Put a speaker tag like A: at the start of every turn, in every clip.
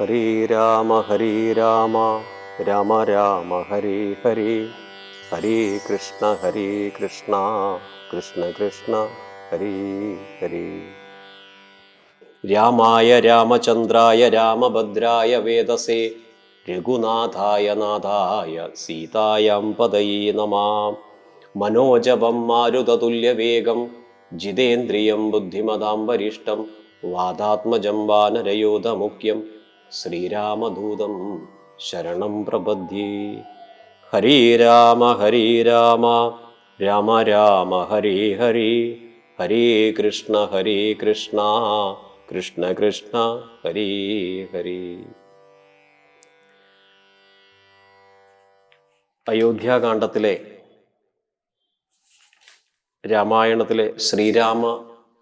A: ഹരി രാമ ഹരി രാമ രാമ രാമ ഹരി ഹരി. ഹരി കൃഷ്ണ ഹരി കൃഷ്ണ കൃഷ്ണ കൃഷ്ണ ഹരി ഹരി. രാമായ രാമചന്ദ്രായ രാമഭദ്രായ വേദസേ രഘുനാഥായ നാഥായ സീതായാം പദയേ നമാം. മനോജപം മാരുതതുല്യവേഗം ജിതേന്ദ്രിയം ബുദ്ധിമതാം വരിഷ്ടം വാദാത്മജം വാനരയോധമുഖ്യം ശ്രീരാമദൂതം ശരണം പ്രപദ്യേ ഹരി രാമ ഹരി രാമ രാമ രാമ ഹരി ഹരി. ഹരേ കൃഷ്ണ ഹരേ കൃഷ്ണ കൃഷ്ണ കൃഷ്ണ ഹരേ ഹരി. അയോധ്യാകാന്ഡത്തിലെ രാമായണത്തിലെ ശ്രീരാമ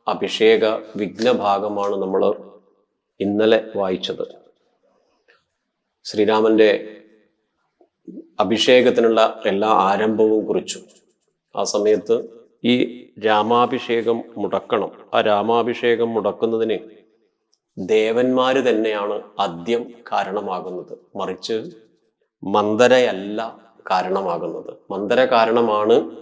A: അഭിഷേക വിഘ്നഭാഗമാണ് നമ്മൾ ഇന്നലെ വായിച്ചത്. ശ്രീരാമന്റെ അഭിഷേകത്തിനുള്ള എല്ലാ ആരംഭവും കുറിച്ചു. ആ സമയത്ത് ഈ രാമാഭിഷേകം മുടക്കണം. ആ രാമാഭിഷേകം മുടക്കുന്നതിന് ദേവന്മാര് തന്നെയാണ് ആദ്യം കാരണമാകുന്നത്. മറിച്ച് മന്ദരയല്ല കാരണമാകുന്നത്. മന്ദര കാരണമാണ്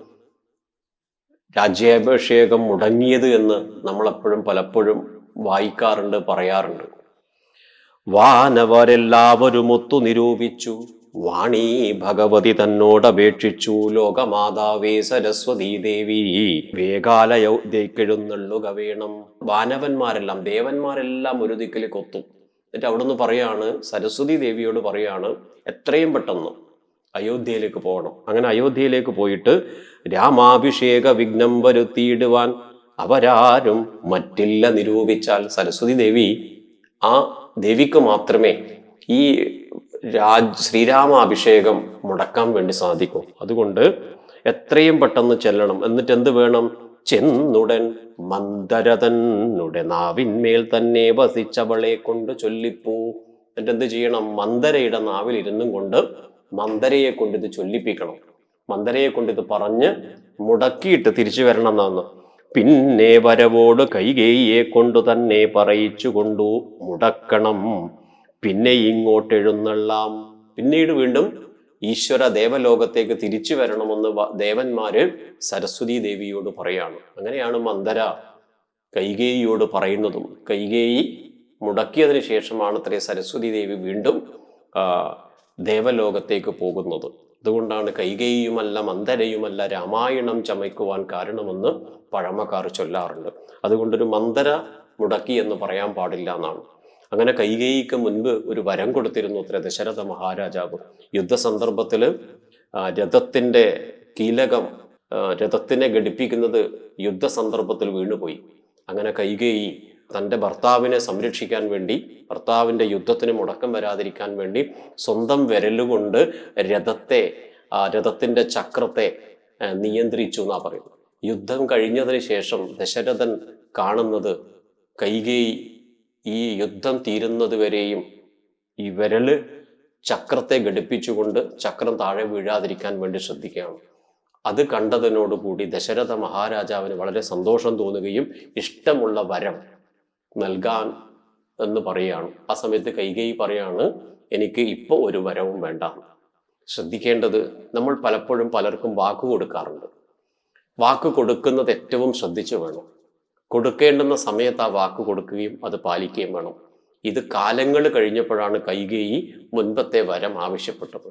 A: രാജ്യാഭിഷേകം മുടങ്ങിയത് എന്ന് നമ്മളെപ്പോഴും പലപ്പോഴും വായിക്കാറുണ്ട് പറയാറുണ്ട്. വാനവരെല്ലാവരും ഒത്തു നിരൂപിച്ചു. വാണി ഭഗവതി തന്നോടപേക്ഷിച്ചു. ലോകമാതാവേ സരസ്വതീ ദേവി വേകാലയൗദ്യക്കെഴുന്നള്ളുക വേണം. വാനവന്മാരെല്ലാം ദേവന്മാരെല്ലാം ഒരു ദിക്കിൽ കൊത്തും. എന്നിട്ട് അവിടുന്ന് പറയാണ് സരസ്വതി ദേവിയോട് പറയാണ് എത്രയും പെട്ടെന്ന് അയോധ്യയിലേക്ക് പോകണം. അങ്ങനെ അയോധ്യയിലേക്ക് പോയിട്ട് രാമാഭിഷേക വിഘ്നം വരുത്തിയിടുവാൻ അവരാരും മറ്റില്ല നിരൂപിച്ചാൽ സരസ്വതി ദേവി ആ ദേവിക്ക് മാത്രമേ ഈ രാജ് ശ്രീരാമാഭിഷേകം മുടക്കാൻ വേണ്ടി സാധിക്കൂ. അതുകൊണ്ട് എത്രയും പെട്ടെന്ന് ചെല്ലണം. എന്നിട്ട് എന്ത് വേണം? ചെന്നുടൻ മന്ദരതന്നുടെ നാവിന്മേൽ തന്നെ വസിച്ചവളെ കൊണ്ട് ചൊല്ലിപ്പോ. എന്നിട്ട് എന്ത് ചെയ്യണം? മന്ദരയുടെ നാവിൽ ഇരുന്നും കൊണ്ട് മന്ദരയെ കൊണ്ട് ഇത് ചൊല്ലിപ്പിക്കണം. മന്ദരയെ കൊണ്ട് ഇത് പറഞ്ഞ് മുടക്കിയിട്ട് തിരിച്ചു വരണം എന്നാണ് പിന്നെ വരവോട് കൈകേയെ കൊണ്ടു തന്നെ പറയിച്ചു കൊണ്ടു മുടക്കണം. പിന്നെ ഇങ്ങോട്ട് എഴുന്നള്ളാം പിന്നീട് വീണ്ടും ഈശ്വര ദേവലോകത്തേക്ക് തിരിച്ചു വരണമെന്ന് ദേവന്മാര് സരസ്വതി ദേവിയോട് പറയാണ്. അങ്ങനെയാണ് മന്ദര കൈകേയിയോട് പറയുന്നതും. കൈകേയി മുടക്കിയതിനു ശേഷമാണ് അത്രേ സരസ്വതി ദേവി വീണ്ടും ദേവലോകത്തേക്ക് പോകുന്നത്. അതുകൊണ്ടാണ് കൈകേയിയുമല്ല മന്ദരയുമല്ല രാമായണം ചമയ്ക്കുവാൻ കാരണമെന്ന് പഴമക്കാർ ചൊല്ലാറുണ്ട്. അതുകൊണ്ടൊരു മന്ദര മുടക്കി എന്ന് പറയാൻ പാടില്ല എന്നാണ്. അങ്ങനെ കൈകേയിക്ക് മുൻപ് ഒരു വരം കൊടുത്തിരുന്നു അത്ര ദശരഥ മഹാരാജാവ്. യുദ്ധസന്ദർഭത്തിൽ രഥത്തിന്റെ കീലകം രഥത്തിനെ ഘടിപ്പിക്കുന്നത് യുദ്ധസന്ദർഭത്തിൽ വീണുപോയി. അങ്ങനെ കൈകേയി തന്റെ ഭർത്താവിനെ സംരക്ഷിക്കാൻ വേണ്ടി ഭർത്താവിന്റെ യുദ്ധത്തിന് മുടക്കം വരാതിരിക്കാൻ വേണ്ടി സ്വന്തം വിരലുകൊണ്ട് രഥത്തെ രഥത്തിന്റെ ചക്രത്തെ നിയന്ത്രിച്ചു എന്നാ പറയുന്നത്. യുദ്ധം കഴിഞ്ഞതിന് ശേഷം ദശരഥൻ കാണുന്നത് കൈകേയി ഈ യുദ്ധം തീരുന്നത് വരെയും ഈ വിരൽ ചക്രത്തെ ഘടിപ്പിച്ചുകൊണ്ട് ചക്രം താഴെ വീഴാതിരിക്കാൻ വേണ്ടി ശ്രദ്ധിക്കുകയാണ്. അത് കണ്ടതിനോടുകൂടി ദശരഥ മഹാരാജാവിന് വളരെ സന്തോഷം തോന്നുകയും ഇഷ്ടമുള്ള വരം നൽകാൻ എന്ന് പറയുകയാണ് ആ സമയത്ത് കൈകൈ പറയാണ് എനിക്ക് ഇപ്പോൾ ഒരു വരവും വേണ്ട. ശ്രദ്ധിക്കേണ്ടത് നമ്മൾ പലപ്പോഴും പലർക്കും വാക്ക് കൊടുക്കാറുണ്ട്. വാക്ക് കൊടുക്കുന്നത് ഏറ്റവും ശ്രദ്ധിച്ചു വേണം. കൊടുക്കേണ്ടുന്ന സമയത്ത് ആ വാക്ക് കൊടുക്കുകയും അത് പാലിക്കുകയും വേണം. ഇത് കാലങ്ങൾ കഴിഞ്ഞപ്പോഴാണ് കൈകേയി മുൻപത്തെ വരം ആവശ്യപ്പെട്ടത്.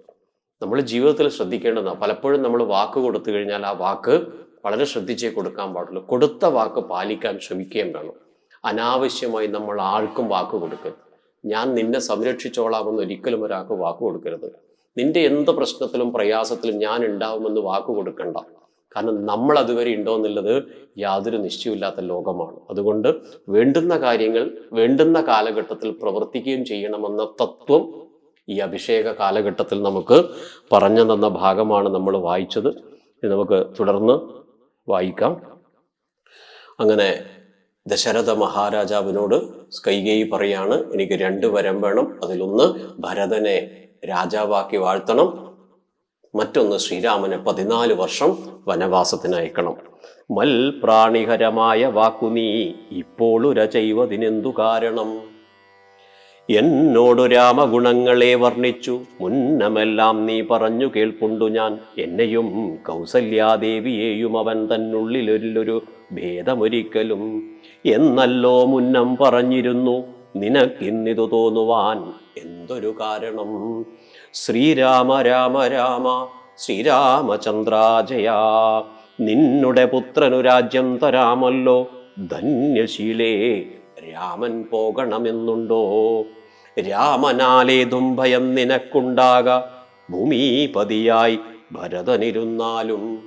A: നമ്മൾ ജീവിതത്തിൽ ശ്രദ്ധിക്കേണ്ടതാണ് പലപ്പോഴും നമ്മൾ വാക്ക് കൊടുത്തു കഴിഞ്ഞാൽ ആ വാക്ക് വളരെ ശ്രദ്ധിച്ചേ കൊടുക്കാൻ പാടുള്ളൂ. കൊടുത്ത വാക്ക് പാലിക്കാൻ ശ്രമിക്കുകയും വേണം. അനാവശ്യമായി നമ്മൾ ആർക്കും വാക്ക് കൊടുക്കരുത്. ഞാൻ നിന്നെ സംരക്ഷിച്ചോളാമെന്ന് ഒരിക്കലും ഒരാൾക്ക് വാക്ക് കൊടുക്കരുത്. നിന്റെ എന്ത് പ്രശ്നത്തിലും പ്രയാസത്തിലും ഞാൻ ഉണ്ടാവുമെന്ന് വാക്ക് കൊടുക്കണ്ട. കാരണം നമ്മൾ അതുവരെ ഉണ്ടോ എന്നുള്ളത് യാതൊരു നിശ്ചയമില്ലാത്ത ലോകമാണ്. അതുകൊണ്ട് വേണ്ടുന്ന കാര്യങ്ങൾ വേണ്ടുന്ന കാലഘട്ടത്തിൽ പ്രവർത്തിക്കുകയും ചെയ്യണമെന്ന തത്വം ഈ അഭിഷേക കാലഘട്ടത്തിൽ നമുക്ക് പറഞ്ഞു തന്ന ഭാഗമാണ് നമ്മൾ വായിച്ചത്. നമുക്ക് തുടർന്ന് വായിക്കാം. അങ്ങനെ ദശരഥ മഹാരാജാവിനോട് കൈകേയി പറയാണ് എനിക്ക് രണ്ട് വരം വേണം. അതിലൊന്ന് ഭരതനെ രാജാവാക്കി വാഴ്ത്തണം. മറ്റൊന്ന് ശ്രീരാമനെ പതിനാല് വർഷം വനവാസത്തിന് അയക്കണം. മൽ പ്രാണിഹരമായ വാക്കു നീ ഇപ്പോളുര ചെയ്വതിനെന്തു കാരണം? എന്നോടു രാമഗുണങ്ങളെ വർണിച്ചു. മുന്നമെല്ലാം നീ പറഞ്ഞു കേൾപ്പുണ്ടു ഞാൻ. എന്നെയും കൗസല്യാദേവിയെയും അവൻ തന്നുള്ളിലൊരു ഭേദമൊരിക്കലും എന്നല്ലോ മുന്നം പറഞ്ഞിരുന്നു. നിനക്കിന്നിതു തോന്നുവാൻ എന്തൊരു കാരണം? ശ്രീരാമ രാമ രാമ ശ്രീരാമചന്ദ്രാജയാ. നിന്നുടെ പുത്രനു രാജ്യം തരാമല്ലോ. ധന്യശീലേ രാമൻ പോകണമെന്നുണ്ടോ? രാമനാലേതും ഭയം നിനക്കുണ്ടാക ഭൂമിപതിയായി ഭരതനിരുന്നാലും.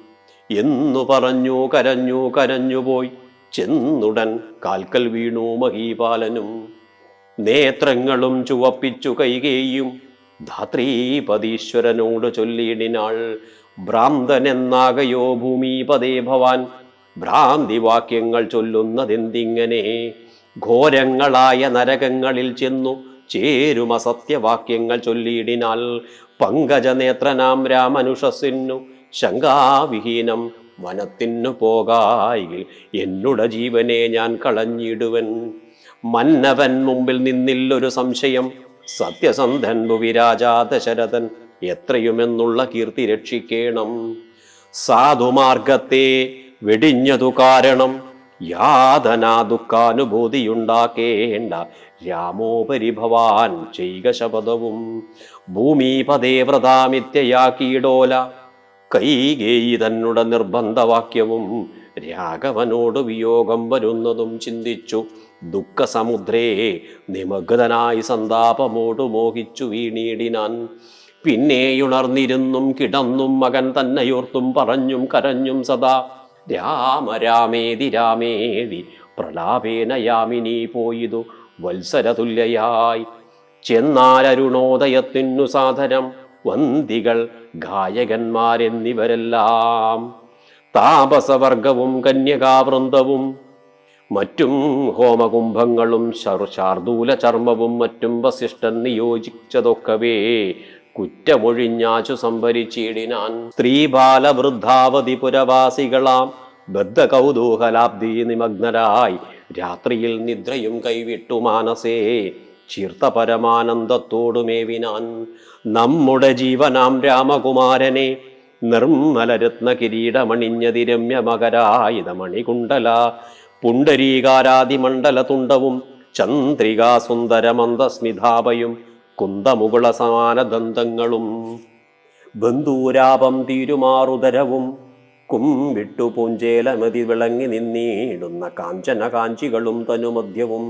A: എന്നു പറഞ്ഞു കരഞ്ഞു കരഞ്ഞുപോയി ചെന്നുടൻ കാൽക്കൽ വീണു മഹീപാലനും. നേത്രങ്ങളും ചുവപ്പിച്ചു കൈകേയും. ധാത്രീപതീശ്വരനോട് ചൊല്ലിയിടിനാൾ ഭ്രാന്തനെന്നാകയോ ഭൂമിപതേ ഭവാൻ? ഭ്രാന്തിവാക്യങ്ങൾ ചൊല്ലുന്നതെന്തിങ്ങനെ? ഘോരങ്ങളായ നരകങ്ങളിൽ ചെന്നു ചേരുമ സത്യവാക്യങ്ങൾ ചൊല്ലിയിടിനാൽ. പങ്കജനേത്രനാം രാമനുഷസിന്നു ശങ്കാവിഹീനം വനത്തിനു പോകായിൽ എന്നുട ജീവനെ ഞാൻ കളഞ്ഞിടുവൻ. മന്നവൻ മുമ്പിൽ നിന്നില്ലൊരു സംശയം. സത്യസന്ധൻ ഭുവിരാജാ ദശരഥൻ എത്രയുമെന്നുള്ള കീർത്തി രക്ഷിക്കേണം. സാധുമാർഗത്തെ വെടിഞ്ഞതു കാരണം യാതനാ ദുഃഖാനുഭൂതിയുണ്ടാക്കേണ്ട രാമോപരി ഭവാൻ ചെയ്ക ശപഥവും. ഭൂമിപതേ വ്രതാമിത്യയാക്കിയിടോല. കൈകേയി തന്നുട നിർബന്ധവാക്യവും. രാഘവനോട് വിയോഗം വരുന്നതും ചിന്തിച്ചു. ദുഃഖസമുദ്രേ നിമഗ്നായി സന്താപമോട് മോഹിച്ചു വീണീടിനാൻ. പിന്നെയുണർന്നിരുന്നും കിടന്നും മകൻ തന്നെയോർത്തും പറഞ്ഞും കരഞ്ഞും സദാ രാമ രാമേതി രാമേതി പ്രലാപേന യാമിനി പോയിതു വത്സരതുല്യയായി. ചെന്നാലരുണോദയത്തിനു സാധനം വന്തികൾ ഗായകന്മാരെന്നിവരെല്ലാം. താപസവർഗവും കന്യകാവൃന്ദവും മറ്റും ഹോമകുംഭങ്ങളും ശർ- ശാർദൂല ചർമ്മവും മറ്റും വസിഷ്ഠൻ നിയോജിച്ചതൊക്കവേ. കുറ്റമൊഴിഞ്ഞാച്ചു സംഭരിച്ചിടിനാൻ. സ്ത്രീ ബാലവൃദ്ധാവതി പുരവാസികളാം ബദ്ധ കൗതൂഹലാബ്ദി നിമഗ്നരായി. രാത്രിയിൽ നിദ്രയും കൈവിട്ടു മാനസേ ചീർത്ത പരമാനന്ദത്തോടുമേവിനാൻ നമ്മുടെ ജീവനാം രാമകുമാരനെ നിർമ്മലരത്ന കിരീടമണിഞ്ഞതി രമ്യമകരായുധ മണികുണ്ടല പുണ്ടരീകാരാതിമണ്ഡല തുണ്ടവും ചന്ദ്രികാ സുന്ദരമന്ദസ്മിതാപയും കുന്തമുകുള സമാന ദന്തങ്ങളും ബന്ധൂരാപം തീരുമാറുതരവും കുമ്പിട്ടു പൂഞ്ചേലമതി വിളങ്ങി നിന്നീടുന്ന കാഞ്ചന കാഞ്ചികളും തനുമധ്യവും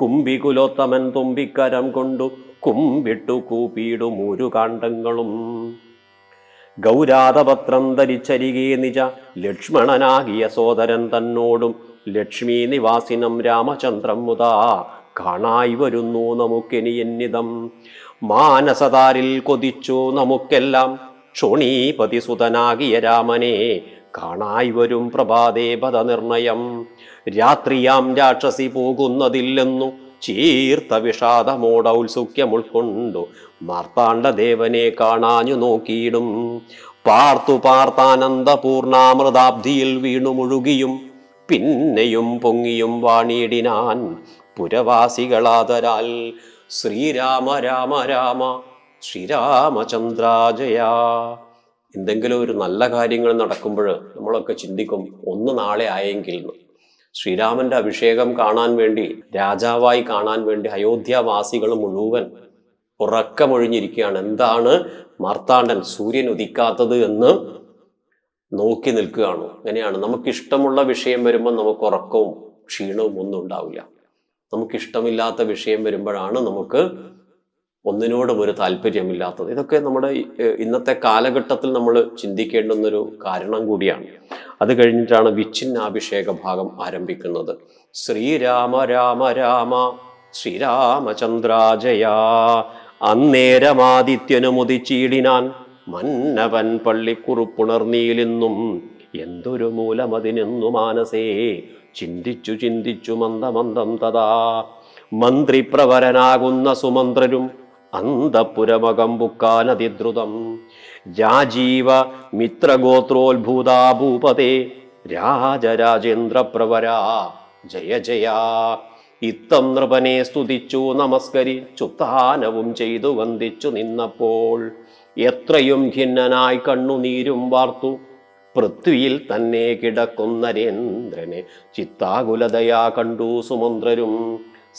A: കുംഭികുലോത്തമൻ തുമ്പിക്കരം കൊണ്ടു കുമ്പിട്ടു കൂപ്പിയിടും ഒരു കാണ്ഡങ്ങളും. ഗൗരാതപത്രം ധരിച്ചരികെ നിജ ലക്ഷ്മണനാകിയ സോദരൻ തന്നോടും ലക്ഷ്മി നിവാസിനം രാമചന്ദ്രം മുതാ കാണായി വരുന്നു നമുക്കിനി എന്നിതം. മാനസതാരിൽ കൊതിച്ചു നമുക്കെല്ലാം. ക്ഷോണീപതി സുതനാകിയ രാമനെ കാണായി വരും പ്രഭാതേ പദനിർണയം രാത്രിയാം രാക്ഷസി പോകുന്നതില്ലെന്നു ചീർത്ത വിഷാദമോട ഉത്സുഖ്യം ഉൾക്കൊണ്ടു മാർത്താണ്ഡദേവനെ കാണാഞ്ഞു നോക്കിയിടും. പാർത്തു പാർത്താനന്ദപൂർണാമൃതാബ്ധിയിൽ വീണു മുഴുകിയും പിന്നെയും പൊങ്ങിയും വാണിയിടിനാൻ. പുരവാസികളാതരാൽ ശ്രീരാമ രാമ രാമ ശ്രീരാമചന്ദ്രാജയ. എന്തെങ്കിലും ഒരു നല്ല കാര്യങ്ങൾ നടക്കുമ്പോൾ നമ്മളൊക്കെ ചിന്തിക്കും ഒന്ന് നാളെ ആയെങ്കിൽ. ശ്രീരാമന്റെ അഭിഷേകം കാണാൻ വേണ്ടി രാജാവായി കാണാൻ വേണ്ടി അയോധ്യാവാസികൾ മുഴുവൻ ഉറക്കമൊഴിഞ്ഞിരിക്കുകയാണ്. എന്താണ് മാർത്താണ്ഡൻ സൂര്യൻ ഉദിക്കാത്തത് എന്ന് നോക്കി നിൽക്കുകയാണ്. അങ്ങനെയാണ്. നമുക്കിഷ്ടമുള്ള വിഷയം വരുമ്പോൾ നമുക്ക് ഉറക്കവും ക്ഷീണവും ഒന്നും ഉണ്ടാവില്ല. നമുക്കിഷ്ടമില്ലാത്ത വിഷയം വരുമ്പോഴാണ് നമുക്ക് ഒന്നിനോടും ഒരു താല്പര്യമില്ലാത്തത്. ഇതൊക്കെ നമ്മുടെ ഇന്നത്തെ കാലഘട്ടത്തിൽ നമ്മൾ ചിന്തിക്കേണ്ടുന്നൊരു കാരണം കൂടിയാണ്. അത് കഴിഞ്ഞിട്ടാണ് വിച്ഛിന്നാഭിഷേക ഭാഗം ആരംഭിക്കുന്നത്. ശ്രീരാമ രാമ രാമ ശ്രീരാമചന്ദ്രാജയ അന്നേരമാദിത്യനു മുതിച്ചീടിനാൻ മന്നവൻ പള്ളിക്കുറുപ്പുണർന്നീലിന്നും എന്തൊരു മൂലമതിനെന്നു മാനസേ ചിന്തിച്ചു ചിന്തിച്ചു മന്ദമന്ദം തഥാ. മന്ത്രിപ്രവരനാകുന്ന സുമന്ത്രരും അന്തപുരമകം ബുക്കാനതിദ്രുതം രാജീവ മിത്രഗോത്രോത്ഭൂതാ ഭൂപതേ രാജരാജേന്ദ്രപ്രവരാ. ജയ ജയ. ഇത്തം നൃപനെ സ്തുതിച്ചു നമസ്കരിച്ചു താനവും ചെയ്തു വന്ദിച്ചു നിന്നപ്പോൾ. എത്രയും ഖിന്നനായി കണ്ണുനീരും വാർത്തു പൃഥ്വിയിൽ തന്നെ കിടക്കുന്ന രേന്ദ്രനെ ചിത്താകുലതയാ കണ്ടു സുമന്ത്രരും.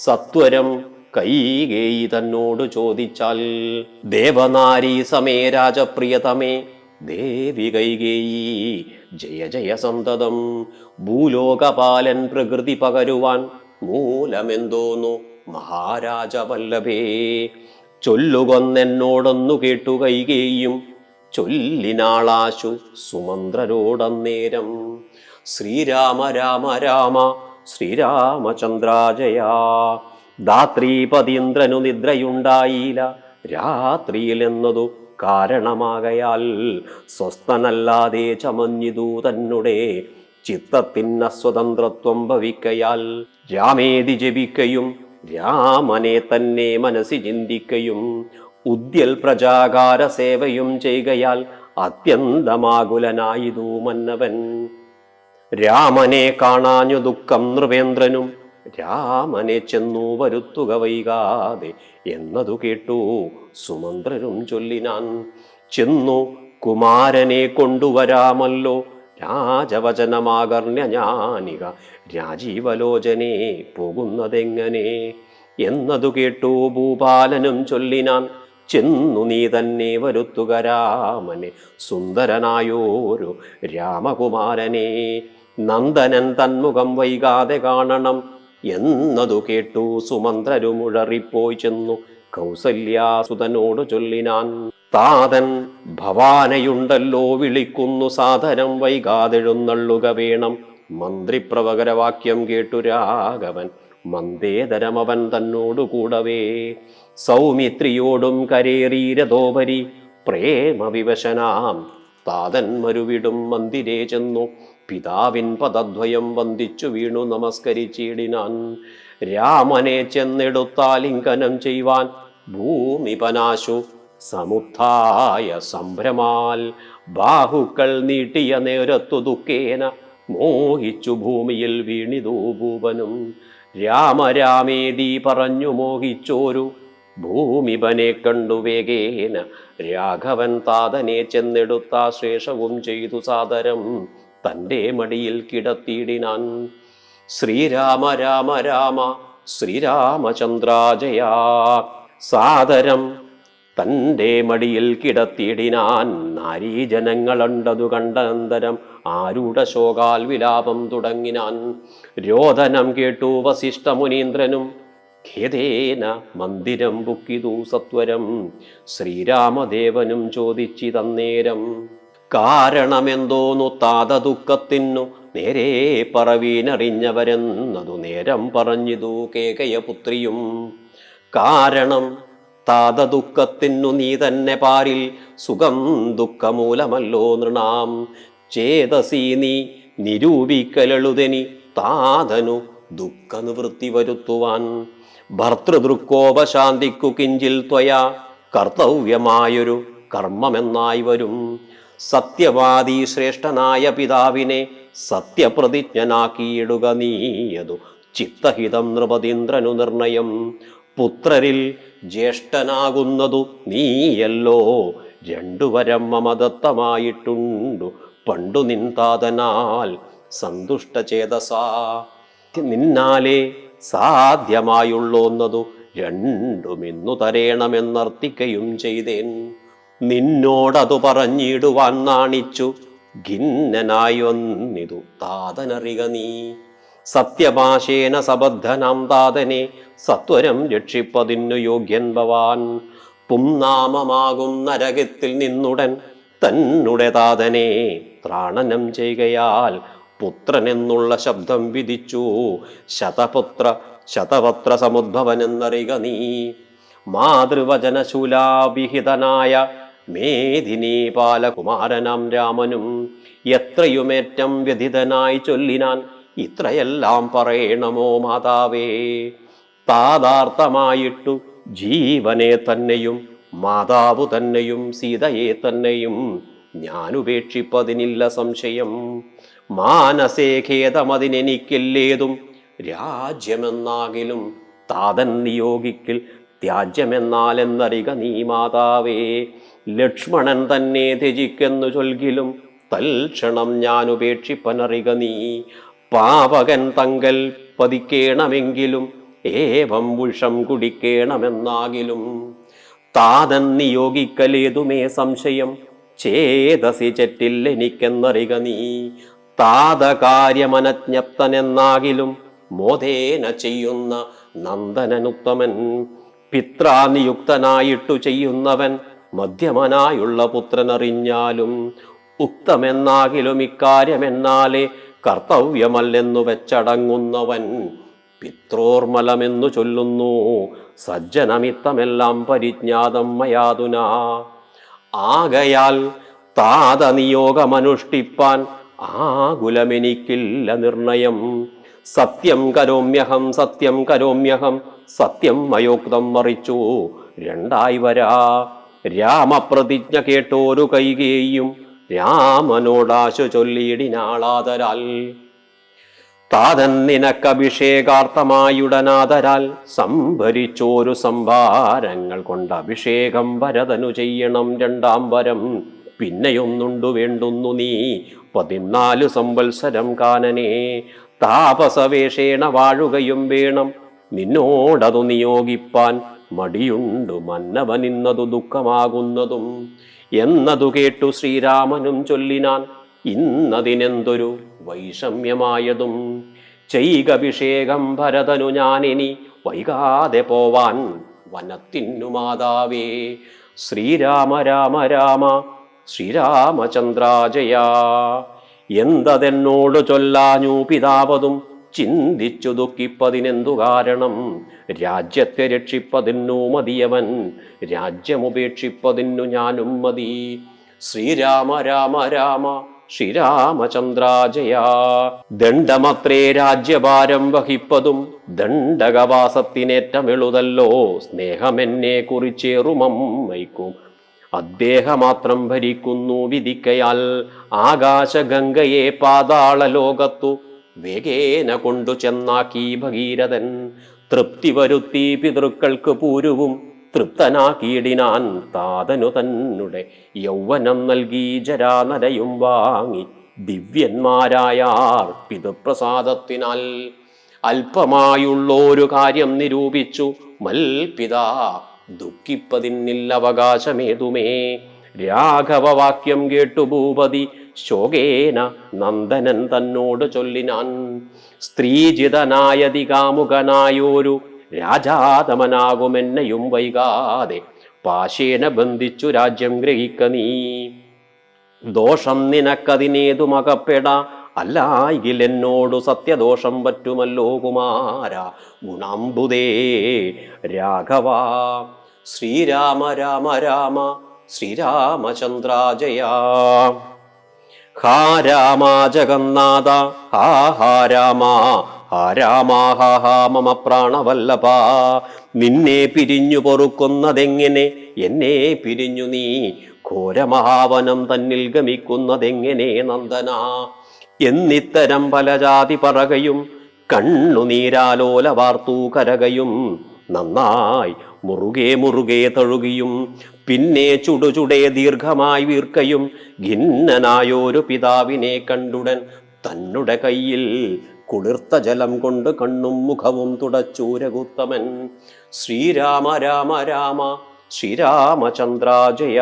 A: സത്വരം കൈകേയി തന്നോട് ചോദിച്ചാൽ ദേവനാരി സമേ രാജപ്രിയതമേ ദേവി കൈകേയി ജയ ജയ സന്തതം ഭൂലോകപാലൻ പ്രകൃതി പകരുവാൻ മൂലമെന്തോന്നു മഹാരാജ വല്ലഭേ ചൊല്ലുകൊന്നെന്നോടൊന്നു കേട്ടു കൈകേയും. ചൊല്ലിനാളാശു സുമന്ത്രരോടന്നേരം. ശ്രീരാമ രാമ രാമ ശ്രീരാമചന്ദ്രാജയാ. ധാത്രീപതീന്ദ്രനു നിദ്രയുണ്ടായില്ല രാത്രിയിലെന്നതു കാരണമാകയാൽ സ്വസ്ഥനല്ലാതെ ചമഞ്ഞിതു തന്നെ ചിത്തത്തിന് സ്വതന്ത്രത്വം ഭവിക്കയാൽ രാമേതി ജപിക്കയും രാമനെ തന്നെ മനസ്സി ചിന്തിക്കയും ഉദ്യൽ പ്രജാകാര സേവയും ചെയ്യുകയാൽ അത്യന്തമാകുലനായിതു മന്നവൻ രാമനെ കാണാഞ്ഞു ദുഃഖം നൃപേന്ദ്രനും രാമനെ ചെന്നു വരുത്തുക വൈകാതെ എന്നതു കേട്ടു സുമന്ത്രരും ചൊല്ലിനാൻ. ചെന്നു കുമാരനെ കൊണ്ടുവരാമല്ലോ രാജവചനമാകർണ്യ ഞാനിക രാജീവലോചനെ പോകുന്നതെങ്ങനെ? എന്നതു കേട്ടു ഭൂപാലനും ചൊല്ലിനാൻ. ചെന്നു നീ തന്നെ വരുത്തുക രാമനെ. സുന്ദരനായോരു രാമകുമാരനെ. നന്ദനൻ തന്മുഖം വൈകാതെ കാണണം. എന്നതു കേട്ടു സുമന്ത്രരുമുഴറിപ്പോയി ചെന്നു. കൗസല്യാസുതനോട് ചൊല്ലിനാൻ താതൻ ഭവാനയുണ്ടല്ലോ വിളിക്കുന്നു സാധനം വൈകാതെഴുന്നള്ളുക വേണം. മന്ത്രിപ്രവകരവാക്യം കേട്ടു രാഘവൻ. മന്ദേതരമവൻ തന്നോടു കൂടവേ സൗമിത്രിയോടും കരേറീരതോപരി പ്രേമവിവശനാം. താതൻ മരുവിടും മന്ദിരേ ചെന്നു. പിതാവിൻ പദദ്വയം വന്ദിച്ചു വീണു നമസ്കരിച്ചിടിനാൻ. രാമനെ ചെന്നെടുത്താലിംഗനം ചെയ്യുവാൻ ഭൂമിപനാശു സമുദ്ധായ സംഭ്രമാൽ. ബാഹുക്കൾ നീട്ടിയ നേരത്തു ദുഃഖേന. മോഹിച്ചു ഭൂമിയിൽ വീണിതു ഭൂപനും. രാമരാമേദി പറഞ്ഞു മോഹിച്ചോരു. ഭൂമിപനെ കണ്ടു വേഗേന രാഘവൻ താതനെ ചെന്നെടുത്ത ശേഷവും ചെയ്തു സാദരം തന്റെ മടിയിൽ കിടത്തിയിടിനാൻ. ശ്രീരാമ രാമ രാമ ശ്രീരാമചന്ദ്രാജയാ സാദരം തന്റെ മടിയിൽ കിടത്തിയിടിനാൻ. നാരീജനങ്ങളുണ്ടതു കണ്ടനന്തരം ആരുടെ ശോകാൽ വിലാപം തുടങ്ങിനാൻ. രോദനം കേട്ടു വസിഷ്ഠ മുനീന്ദ്രനും ഖേദേന മന്ദിരം ബുക്കിതു സത്വരം. ശ്രീരാമദേവനും ചോദിച്ചിതന്നേരം കാരണമെന്തോന്നു താത ദുഃഖത്തിനു നേരെ പറവീനറിഞ്ഞവരെന്നതു നേരം പറഞ്ഞിതു കേകയപുത്രിയും. കാരണം താത ദുഃഖത്തിനു നീ തന്നെ പാരിൽ സുഖം ദുഃഖമൂലമല്ലോ നൃണാം. ചേതസീ നീ നിരൂപിക്കലളുതനി താതനു ദുഃഖ നിവൃത്തി വരുത്തുവാൻ ഭർത്തൃദൃക്കോപശാന്തിക്കു കിഞ്ചിൽ ത്വയ കർത്തവ്യമായൊരു കർമ്മമെന്നായി വരും. സത്യവാദി ശ്രേഷ്ഠനായ പിതാവിനെ സത്യപ്രതിജ്ഞനാക്കിയിടുക നീയതു ചിത്തഹിതം നൃപതീന്ദ്രനു നിർണയം. പുത്രരിൽ ജ്യേഷ്ഠനാകുന്നതു നീയല്ലോ. രണ്ടുവരം മമദത്തമായിട്ടുണ്ടു പണ്ടു നിൻതാതനാൽ സന്തുഷ്ടചേതസാ നിന്നാലേ സാധ്യമായുള്ളോന്നതു രണ്ടുമിന്നു തരേണമെന്നർത്ഥിക്കയും ചെയ്തേൻ. നിന്നോടതു പറഞ്ഞിടുവാൻ നാണിച്ചു ഖിന്നനായൊന്നിതു താതനറിക നീ. സത്യമാശേന സബദ്ധനാം താതനെ സത്വരം രക്ഷിപ്പതിനു യോഗ്യൻ ഭവാൻ. പുംനാമമാകും നരകത്തിൽ നിന്നുടൻ തന്നുടെ താതനെ ത്രാണനം ചെയ്യുകയാൽ പുത്രനെന്നുള്ള ശബ്ദം വിധിച്ചു. ശതപുത്ര ശതപത്ര സമുദ്ഭവനെന്നറിക നീ. മാതൃവചനശൂലാവിഹിതനായ മേദിനി ബാലകുമാരനാം രാമനും എത്രയുമേറ്റം വ്യഥിതനായി ചൊല്ലിനാൻ ഇത്രയെല്ലാം പറയണമോ മാതാവേ? താതാർത്ഥമായിട്ടു ജീവനെ തന്നെയും മാതാവ് തന്നെയും സീതയെ തന്നെയും ഞാൻ ഉപേക്ഷിപ്പതിനില്ല സംശയം. മാനസേ ഖേദമതിനെനിക്കില്ലേതും? രാജ്യമെന്നാകിലും താതൻ നിയോഗിക്കിൽ ത്യാജ്യമെന്നാലെന്നറിക നീ മാതാവേ. ലക്ഷ്മണൻ തന്നെ ത്യജിക്കെന്നു ചൊൽകിലും തൽക്ഷണം ഞാൻ ഉപേക്ഷിപ്പനറിക നീ. പാവകൻ തങ്കൽ പതിക്കേണമെങ്കിലും ഏവം വുഷം കുടിക്കേണമെന്നാകിലും. താതൻ നിയോഗിക്കലേതുമേ സംശയം? ചേതസി ചെറ്റില്ലെനിക്കെന്നറിക നീ. താതകാര്യമനജ്ഞപ്തനെന്നാകിലും മോദേന ചെയ്യുന്ന നന്ദനനുത്തമൻ പിത്രാനിയുക്തനായിട്ടു ചെയ്യുന്നവൻ മധ്യമനായുള്ള പുത്രനറിഞ്ഞാലും ഉക്തമെന്നാകിലും ഇക്കാര്യമെന്നാലേ കർത്തവ്യമല്ലെന്നു വെച്ചടങ്ങുന്നവൻ പിത്രോർമലമെന്നു ചൊല്ലുന്നു സജ്ജനമിത്തമെല്ലാം പരിജ്ഞാതം മയാതുന ആകയാൽ താതനിയോഗമനുഷ്ഠിപ്പാൻ ആകുലമെനിക്കില്ല നിർണയം. സത്യം കരോമ്യഹം സത്യം കരോമ്യഹം സത്യം മയോക്തം മറിച്ചു. രണ്ടായി വരാ. രാമപ്രതിജ്ഞ കേട്ടോരു കൈകേയും. രാമനോടാശു ചൊല്ലിയിടിനാളാതരാൽ. താതൻ നിനക്കഭിഷേകാർത്ഥമായുടനാതരാൽ സംഭരിച്ചോരു സംഭാരങ്ങൾ കൊണ്ട് അഭിഷേകം വരതനു ചെയ്യണം രണ്ടാം വരം. പിന്നെയൊന്നുണ്ടു വേണ്ടുന്നു നീ. പതിനാല് സംവത്സരം കാനനെ താപസവേഷേണ വാഴുകയും വേണം. നിന്നോടതു നിയോഗിപ്പാൻ മടിയുണ്ടു മന്നവനിന്നതു ദുഃഖമാകുന്നതും. എന്നതു കേട്ടു ശ്രീരാമനും ചൊല്ലിനാൻ ഇന്നതിനെന്തൊരു വൈഷമ്യമായതും. ചെയ്കഭിഷേകം ഭരതനു ഞാനിനി വൈകാതെ പോവാൻ വനത്തിന്നു മാതാവേ. ശ്രീരാമ രാമ രാമ ശ്രീരാമചന്ദ്രാജയ. എന്തതെന്നോട് ചൊല്ലാഞ്ഞു പിതാവതും ചിന്തിച്ചു ദുഃഖിപ്പതിനെന്തു കാരണം? രാജ്യത്തെ രക്ഷിപ്പതിന്നു മതിയവൻ രാജ്യമുപേക്ഷിപ്പതിന്നു ഞാനും മതി. ശ്രീരാമ രാമ രാമ ശ്രീരാമചന്ദ്രാജയാ. ദണ്ഡമത്രേ രാജ്യഭാരം വഹിപ്പതും ദണ്ഡകവാസത്തിനേറ്റമെളുതല്ലോ. സ്നേഹമെന്നെ കുറിച്ചേറുമമ്മയ്ക്കും അദ്ദേഹമാത്രം ഭരിക്കുന്നു വിധിക്കയാൽ ആകാശഗംഗയെ പാതാള ലോകത്തു വേഗേന കൊണ്ടു ചെന്നാക്കി ഭഗീരഥൻ. തൃപ്തി വരുത്തി പിതൃക്കൾക്ക് പൂരുവും തൃപ്തനാക്കിയിടിനാൻ താതനു തന്നെ യൗവനം നൽകി ജരാനരയും വാങ്ങി ദിവ്യന്മാരായാർ പിതൃപ്രസാദത്തിനാൽ. അല്പമായുള്ളൊരു കാര്യം നിരൂപിച്ചു മൽപിതാ ദുഃഖിപ്പതിന്നില്ല അവകാശമേതുമേ രാഘവവാക്യം കേട്ടു ഭൂപതി ശോകേന നന്ദനൻ തന്നോട് ചൊല്ലിനാൻ സ്ത്രീജിതനായതികാമുകനായോരു രാജാതമനാകുമെന്നെയും വൈകാതെ പാശേന ബന്ധിച്ചു രാജ്യം ഗ്രഹിക്ക നീ. ദോഷം നിനക്കതിനേതുമകപ്പെട? അല്ലായിൽ എന്നോടു സത്യദോഷം പറ്റുമല്ലോ കുമാര? ഗുണാംബുദേ രാഘവ. ശ്രീരാമ രാമ രാമ. ശ്രീരാമചന്ദ്ര ജയ ഹാ രാമ ജഗന്നാഥ. ഹാ ഹാ രാമ. ഹാ രാമ ഹാ ഹാ മമ പ്രാണവല്ലഭ. നിന്നെ പിരിഞ്ഞു പൊറുക്കുന്നതെങ്ങനെ? എന്നെ പിരിഞ്ഞു നീ ഘോരമഹാവനം തന്നിൽ ഗമിക്കുന്നതെങ്ങനെ നന്ദന? എന്നിത്തരം പല ജാതി പറകയും കണ്ണുനീരാലോല വാർത്തു കരകയും നന്നായി മുറുകെ മുറുകെ തഴുകിയും പിന്നെ ചുടുചുടേ ദീർഘമായി വീർക്കയും ഖിന്നനായൊരു പിതാവിനെ കണ്ടുടൻ തന്നുടെ കയ്യിൽ കുളിർത്ത ജലം കൊണ്ട് കണ്ണും മുഖവും തുടച്ചൂരകുത്തമൻ ശ്രീരാമ രാമ രാമ ശ്രീരാമചന്ദ്രാജയ.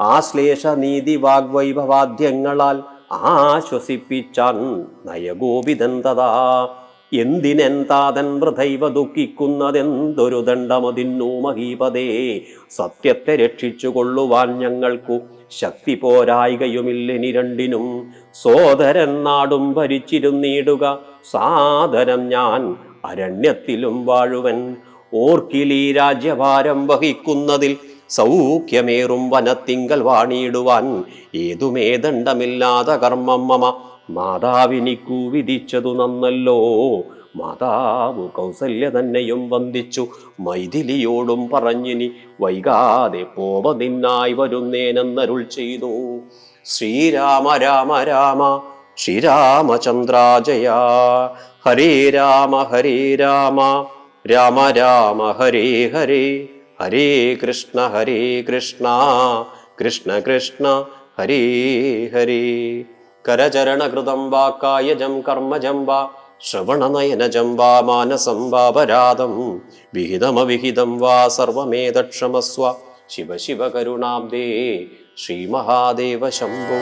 A: ആശ്ലേഷ നീതി വാഗ്വൈഭവാദ്യങ്ങളാൽ ആശ്വസിപ്പിച്ചാൻ നയഗോപിതൻ തഥാ. എന്തിനെന്താതൻ വൃഥൈവ ദുഃഖിക്കുന്നതെന്തൊരു ദണ്ഡമതിന്നു മഹീപതേ. സത്യത്തെ രക്ഷിച്ചു കൊള്ളുവാൻ ഞങ്ങൾക്കു ശക്തി പോരായികയുമില്ലിനി രണ്ടിനും. സോദരൻ നാടും ഭരിച്ചിരുന്നിടുക സാദരം ഞാൻ അരണ്യത്തിലും വാഴുവൻ. ഓർക്കിലീ രാജ്യഭാരം വഹിക്കുന്നതിൽ സൗഖ്യമേറും വനത്തിങ്കൽ വാണിയിടുവാൻ ഏതുമേ ദണ്ഡമില്ലാത്ത കർമ്മം മമ. മാതാവിനിക്കു വിധിച്ചതു നന്നല്ലോ. മാതാവ് കൗസല്യ തന്നെയും വന്ദിച്ചു. മൈഥിലിയോടും പറഞ്ഞിനി വൈകാതെ പോവതിന്നായി വരുന്നേനെന്നരുൾ ചെയ്തു. ശ്രീരാമ രാമ രാമ ശ്രീരാമചന്ദ്രാജയ. ഹരേ രാമ ഹരേ രാമ. രാമ രാമ ഹരേ ഹരേ. ഹരേ കൃഷ്ണ ഹരേ കൃഷ്ണ. കൃഷ്ണ കൃഷ്ണ ഹരേ ഹരേ. കരചരണകൃതം വാ കായജം കർമ്മജം വാ ശ്രവണനയനജം വാ മാനസം വാ വാപരാധം വിഹിതമവിഹിതം വാ സർവമേതക്ഷമസ്വ. ശിവ ശിവ കരുണാബ്ദേ ശ്രീമഹാദേവ ശംഭോ.